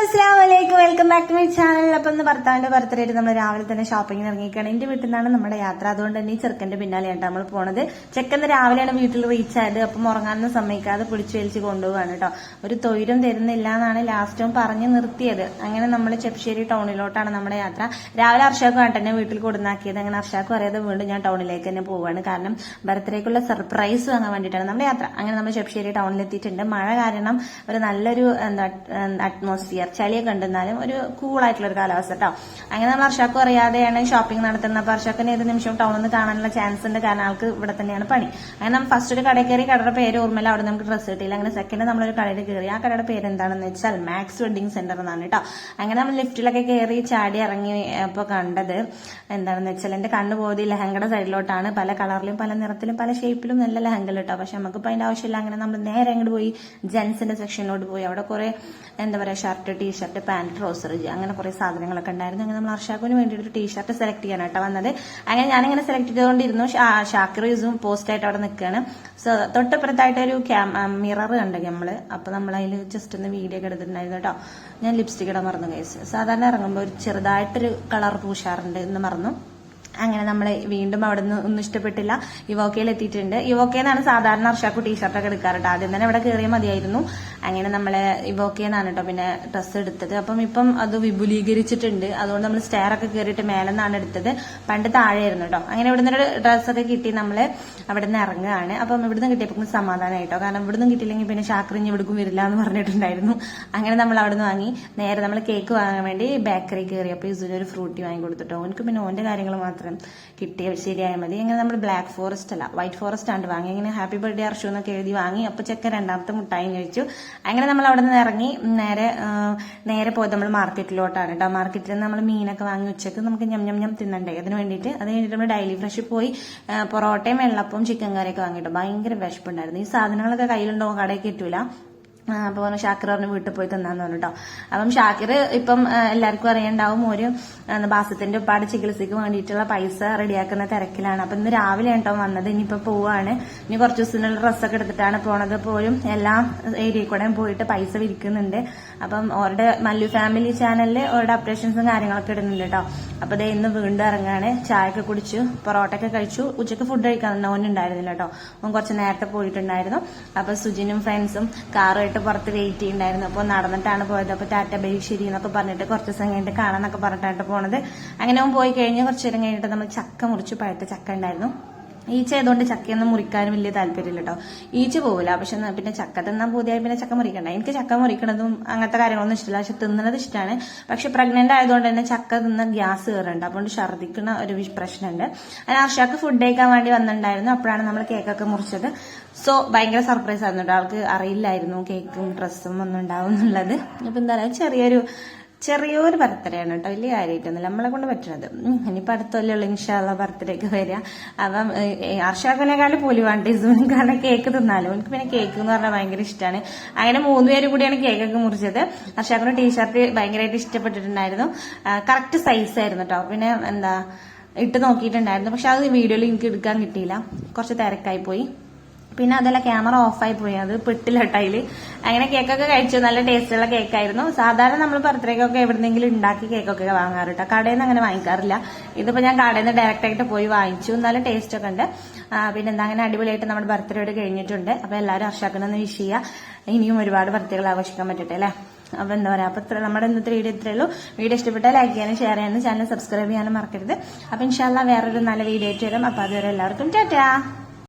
അസ്സാം വലൈക്കും welcome back to my channel അപ്പം ഇന്ന് ഭർത്താവിന്റെ ബർത്ത്ഡേ ആയിട്ട് നമ്മൾ രാവിലെ തന്നെ ഷോപ്പിങ്ങിന് ഇറങ്ങിയിരിക്കുകയാണ്. എന്റെ വീട്ടിൽ നിന്നാണ് നമ്മുടെ യാത്ര. അതുകൊണ്ട് തന്നെ ഈ ചെറുക്കന്റെ പിന്നാലെയാണ് നമ്മൾ പോണത്. ചെക്കന്ന് രാവിലെയാണ് വീട്ടിൽ റീച്ച് ആയത്. അപ്പം ഉറങ്ങാനൊന്നും സമ്മതിക്കാതെ പിടിച്ചു വലിച്ച് കൊണ്ടുപോവാണ് കേട്ടോ. ഒരു തൊഴിലും തരുന്നില്ല എന്നാണ് ലാസ്റ്റും പറഞ്ഞ് നിർത്തിയത്. അങ്ങനെ നമ്മൾ ചെപ്ശ്ശേരി ടൗണിലോട്ടാണ് നമ്മുടെ യാത്ര. രാവിലെ അർഷാക്ക് തന്നെ വീട്ടിൽ കൊടുന്നാക്കിയത്. അങ്ങനെ അർഷാക്കും അറിയാതെ വീണ്ടും ഞാൻ ടൗണിലേക്ക് തന്നെ പോവാണ്. കാരണം ബർത്ത്ഡേക്കുള്ള സർപ്രൈസ് വാങ്ങാൻ വേണ്ടിയിട്ടാണ് നമ്മുടെ യാത്ര. അങ്ങനെ നമ്മൾ ചെപ്ശ്ശേരി ടൗണിലെത്തിയിട്ടുണ്ട് മഴ കാരണം ഒരു നല്ലൊരു എന്താ അറ്റ്മോസ്ഫിയർ ചളിയൊക്കെ ഉണ്ടെന്നാലും ഒരു കൂളായിട്ടുള്ള ഒരു കാലാവസ്ഥ കേട്ടോ അങ്ങനെ നമ്മൾ അർഷാക്കും അറിയാതെയാണ് ഷോപ്പിംഗ് നടത്തുന്നത്. അപ്പൊ അർഷാക്കിന് ഏത് നിമിഷം ടൗണിൽ നിന്ന് കാണാനുള്ള ചാൻസ് ഉണ്ട്. കാരണം ആൾക്ക് ഇവിടെ തന്നെയാണ് പണി. അങ്ങനെ നമ്മൾ ഫസ്റ്റ് ഒരു കടയിൽ കയറി കടയുടെ പേര് ഓർമ്മയില്ല. അവിടെ നമുക്ക് ഡ്രസ്സ് കിട്ടിയില്ല. അങ്ങനെ സെക്കൻഡ് നമ്മളൊരു കടയിൽ കയറി ആ കടയുടെ പേര് എന്താണെന്ന് വെച്ചാൽ മാക്സ് വെഡിങ് സെന്റർ എന്നാണ് കേട്ടോ അങ്ങനെ നമ്മൾ ലിഫ്റ്റിലൊക്കെ കയറി ചാടി ഇറങ്ങി അപ്പോൾ കണ്ടത് എന്താണെന്ന് വെച്ചാൽ എന്റെ കണ്ണു പോയത് ലഹങ്കയുടെ സൈഡിലോട്ടാണ്. പല കളറിലും പല നിറത്തിലും പല ഷേപ്പിലും നല്ല ലഹങ്ക കേട്ടോ പക്ഷെ നമുക്കിപ്പോൾ അതിന്റെ ആവശ്യമില്ല. അങ്ങനെ നമ്മൾ നേരെ അങ്ങോട്ട് പോയി ജെൻസിന്റെ സെക്ഷനിലോട്ട് പോയി. അവിടെ കുറെ എന്താ പറയാ ഷർട്ട് ടീഷർട്ട് പാന്റ് ട്രൗസർ അങ്ങനെ കുറെ സാധനങ്ങളൊക്കെ ഉണ്ടായിരുന്നു. അങ്ങനെ നമ്മൾ അർഷാക്കുവിന് വേണ്ടിയിട്ട് ഒരു ടീഷർട്ട് സെലക്ട് ചെയ്യാനാട്ടോ വന്നത്. അങ്ങനെ ഞാനിങ്ങനെ സെലക്ട് ചെയ്തുകൊണ്ടിരുന്നു. ഷാക്കിർ പോസ്റ്റ് ആയിട്ട് അവിടെ നിൽക്കുകയാണ് സോ തൊട്ടപ്പുറത്തായിട്ട് ഒരു മിറർ കണ്ടു നമ്മൾ. അപ്പൊ നമ്മൾ അതിൽ ജസ്റ്റ് ഒന്ന് വീഡിയോ ഒക്കെ എടുത്തിട്ടുണ്ടായിരുന്നു കേട്ടോ. ഞാൻ ലിപ്സ്റ്റിക് ഇടാൻ മറന്നു കേസ് സാധാരണ ഇറങ്ങുമ്പോൾ ഒരു ചെറുതായിട്ടൊരു കളർ പൂശാറുണ്ട് എന്ന് മറന്നു. അങ്ങനെ നമ്മളെ വീണ്ടും അവിടെ നിന്ന് ഒന്നും ഇഷ്ടപ്പെട്ടില്ല. ഇവോക്കയിൽ എത്തിയിട്ടുണ്ട്. ഇവോക്കയെന്നാണ് സാധാരണ അർഷാക്കു ടീഷർട്ടൊക്കെ കേട്ടോ ആദ്യം തന്നെ ഇവിടെ കയറിയാൽ മതിയായിരുന്നു. അങ്ങനെ നമ്മൾ ഇവോക്കയെന്നാണ് കേട്ടോ പിന്നെ ഡ്രസ്സ് എടുത്തത്. അപ്പം ഇപ്പം അത് വിപുലീകരിച്ചിട്ടുണ്ട്. അതുകൊണ്ട് നമ്മൾ സ്റ്റെയർ ഒക്കെ കയറിയിട്ട് മേലെ നിന്നാണ് എടുത്തത്. പണ്ട് താഴെയായിരുന്നു കേട്ടോ അങ്ങനെ ഇവിടുന്ന് ഒരു ഡ്രസ്സൊക്കെ കിട്ടി നമ്മൾ അവിടെ നിന്ന് ഇറങ്ങുകയാണ്. അപ്പം ഇവിടുന്ന് കിട്ടിയപ്പോൾ സമാധാനമായിട്ടോ കാരണം ഇവിടുന്ന് കിട്ടിയില്ലെങ്കിൽ പിന്നെ ശാക്രിഞ്ഞ് ഇവിടേക്കും വരില്ല എന്ന് പറഞ്ഞിട്ടുണ്ടായിരുന്നു. അങ്ങനെ നമ്മൾ അവിടെ നിന്ന് വാങ്ങി. നേരെ നമ്മൾ കേക്ക് വാങ്ങാൻ വേണ്ടി ബേക്കറി കയറി അപ്പോൾ ഇതിനൊരു ഫ്രൂട്ടി വാങ്ങി കൊടുത്തിട്ടോ ഓനക്ക് പിന്നെ ഓന്റെ കാര്യങ്ങൾ മാത്രം കിട്ടിയ ശരിയായ മതി. ഇങ്ങനെ നമ്മൾ ബ്ലാക്ക് ഫോറസ്റ്റ് അല്ല വൈറ്റ് ഫോറസ്റ്റ് ആണ് വാങ്ങി. ഇങ്ങനെ ഹാപ്പി ബർത്ത്ഡേ അർഷു എന്നൊക്കെ എഴുതി വാങ്ങി. അപ്പോൾ ചെക്ക രണ്ടാമത്തെ മുട്ടായി കഴിച്ചു അങ്ങനെ നമ്മൾ അവിടെ നിന്ന് ഇറങ്ങി. നേരെ നേരെ പോയത് നമ്മൾ മാർക്കറ്റിലോട്ടാണ് കേട്ടോ മാർക്കറ്റിൽ നമ്മൾ മീനൊക്കെ വാങ്ങി ഉച്ചയ്ക്ക് നമുക്ക് ഞം ഞം ഞം തിന്നണ്ടേ. അതിന് വേണ്ടിയിട്ട് അത് കഴിഞ്ഞിട്ട് നമ്മൾ ഡെയിലി ഫ്രഷ് പോയി. പൊറോട്ടയും വെള്ളപ്പവും ചിക്കൻ കറിയൊക്കെ വാങ്ങിയിട്ട്. ഭയങ്കര വിശപ്പുണ്ടായിരുന്നു. ഈ സാധനങ്ങളൊക്കെ കയ്യിലുണ്ടോ? കടയിൽ കിട്ടൂല. ആ, അപ്പൊ പറഞ്ഞു ഷാക്കിർ പറഞ്ഞു വീട്ടിൽ പോയി തിന്നാന്ന് പറഞ്ഞു കേട്ടോ അപ്പം ഷാക്കിർ ഇപ്പം എല്ലാവർക്കും അറിയണ്ടാവും ഒരു ബാസത്തിന്റെ ഉപ്പാട് ചികിത്സയ്ക്ക് വേണ്ടിയിട്ടുള്ള പൈസ റെഡിയാക്കുന്ന തിരക്കിലാണ്. അപ്പൊ ഇന്ന് രാവിലെ കേട്ടോ വന്നത്. ഇനിയിപ്പോ പോവാണ്. ഇനി കുറച്ച് ദിവസത്തിനുള്ള ഡ്രസ്സൊക്കെ എടുത്തിട്ടാണ് പോണത്. പോലും എല്ലാ ഏരിയയിൽ കൂടെ പോയിട്ട് പൈസ വിരിക്കുന്നുണ്ട്. അപ്പം അവരുടെ മല്ലു ഫാമിലി ചാനലിൽ അവരുടെ അപ്ഡേഷൻസും കാര്യങ്ങളൊക്കെ ഇടുന്നുണ്ട് കേട്ടോ. അപ്പൊ ദേ ഇന്ന് വീണ്ടും ഇറങ്ങാണ്. ചായയൊക്കെ കുടിച്ചു പൊറോട്ടയൊക്കെ കഴിച്ചു. ഉച്ചയ്ക്ക് ഫുഡ് കഴിക്കാൻ ഓൻ ഉണ്ടായിരുന്നില്ല കേട്ടോ. ഓൻ കുറച്ച് നേരത്തെ പോയിട്ടുണ്ടായിരുന്നു. അപ്പൊ സുജിനും ഫ്രണ്ട്സും കാറുമായിട്ട് പുറത്ത് വെയിറ്റ് ചെയ്യുന്നുണ്ടായിരുന്നു അപ്പോൾ നടന്നിട്ടാണ് പോയത്. അപ്പൊ ടാറ്റ ബൈ ശരി എന്നൊക്കെ പറഞ്ഞിട്ട് കുറച്ച് ദിവസം കഴിഞ്ഞിട്ട് കാണാന്നൊക്കെ പറഞ്ഞിട്ടാണ് പോണത്. അങ്ങനെ അവൻ പോയി കഴിഞ്ഞ് കുറച്ച് നേരം കഴിഞ്ഞിട്ട് നമ്മൾ ചക്ക മുറിച്ച് പഴുത്ത ചക്ക ഉണ്ടായിരുന്നു. ഈച്ച ആയതുകൊണ്ട് ചക്കയൊന്നും മുറിക്കാനും വലിയ താല്പര്യമില്ല കേട്ടോ ഈച്ച പോവില്ല. പക്ഷെ പിന്നെ ചക്ക തിന്നാൻ പൂതിയായി പിന്നെ ചക്ക മുറിക്കണ്ട. എനിക്ക് ചക്ക മുറിക്കണതും അങ്ങനത്തെ കാര്യങ്ങളൊന്നും ഇഷ്ടമില്ല പക്ഷെ തിന്നണത് ഇഷ്ടമാണ് പക്ഷെ പ്രഗ്നന്റ് ആയതുകൊണ്ട് തന്നെ ചക്ക തിന്ന ഗ്യാസ് കയറുന്നുണ്ട് അതുകൊണ്ട് ഛർദ്ദിക്കുന്ന ഒരു പ്രശ്നമുണ്ട്. അതിന് ആർഷാക്ക് ഫുഡ് കഴിക്കാൻ വേണ്ടി വന്നിട്ടുണ്ടായിരുന്നു. അപ്പോഴാണ് നമ്മൾ കേക്കൊക്കെ മുറിച്ചത്. സോ ഭയങ്കര സർപ്രൈസ് ആയിരുന്നു ആൾക്ക് അറിയില്ലായിരുന്നു കേക്കും ഡ്രസ്സും ഒന്നും ഉണ്ടാവും എന്നുള്ളത്. അപ്പൊ എന്താ പറയുക ചെറിയൊരു ചെറിയൊരു ബർത്ത്ഡേ ആണ് കേട്ടോ വലിയ കാര്യമായിട്ടൊന്നുമില്ല. നമ്മളെ കൊണ്ട് പറ്റണത്. ഇനിയിപ്പോ അടുത്ത ഉള്ള ഇൻഷാള്ള ബർത്ത്ഡേക്ക് വരിക അപ്പം അർഷാക്കിനെക്കാളും പോലും വാണ്ടീസും കാരണം കേക്ക് തിന്നാലും എനിക്ക് പിന്നെ കേക്ക് എന്ന് പറഞ്ഞാൽ ഭയങ്കര ഇഷ്ടമാണ് അങ്ങനെ മൂന്ന് പേര് കൂടിയാണ് കേക്കൊക്കെ മുറിച്ചത്. അർഷാക്കിന് ടീഷർട്ട് ഭയങ്കരമായിട്ട് ഇഷ്ടപ്പെട്ടിട്ടുണ്ടായിരുന്നു. കറക്റ്റ് സൈസ് ആയിരുന്നു കേട്ടോ പിന്നെ എന്താ ഇട്ട് നോക്കിയിട്ടുണ്ടായിരുന്നു. പക്ഷെ അത് വീഡിയോയിൽ എനിക്ക് എടുക്കാൻ കിട്ടിയില്ല. കുറച്ച് തിരക്കായി പോയി. പിന്നെ അതല്ല ക്യാമറ ഓഫായി പോയി. അത് പെട്ടില്ല ടൈൽ അങ്ങനെ കേക്കൊക്കെ കഴിച്ചു. നല്ല ടേസ്റ്റുള്ള കേക്കായിരുന്നു. സാധാരണ നമ്മൾ പുറത്തേക്കൊക്കെ എവിടെന്നെങ്കിലും ഉണ്ടാക്കി കേക്കൊക്കെ വാങ്ങാറ് കേട്ടോ കടയിൽ നിന്ന് അങ്ങനെ വാങ്ങിക്കാറില്ല. ഇതിപ്പോ ഞാൻ കടയിൽ നിന്ന് ഡയറക്റ്റ് ആയിട്ട് പോയി വാങ്ങിച്ചു. നല്ല ടേസ്റ്റ് ഒക്കെ ഉണ്ട്. പിന്നെ എന്താ അങ്ങനെ അടിപൊളിയായിട്ട് നമ്മുടെ ബർത്ത്ഡേ കഴിഞ്ഞിട്ടുണ്ട്. അപ്പൊ എല്ലാവരും അർഷാക്കണമെന്ന് വിഷ് ചെയ്യുക ഇനിയും ഒരുപാട് ബർത്ത്ഡേകൾ ആഘോഷിക്കാൻ പറ്റട്ടെ അല്ലേ? അപ്പൊ എന്താ പറയാ. അപ്പൊ ഇത്ര- നമ്മുടെ ഇന്നത്തെ വീഡിയോ ഇത്രയേ ഉള്ളൂ. വീഡിയോ ഇഷ്ടപ്പെട്ടാൽ ലൈക്ക് ചെയ്യാനും ഷെയർ ചെയ്യാനും ചാനൽ സബ്സ്ക്രൈബ് ചെയ്യാനും മറക്കരുത്. അപ്പൊ ഇൻഷാല്ല വേറൊരു നല്ല വീഡിയോ ആയിട്ട് വരും. അപ്പൊ അതുവരെ എല്ലാവർക്കും ടാറ്റാ.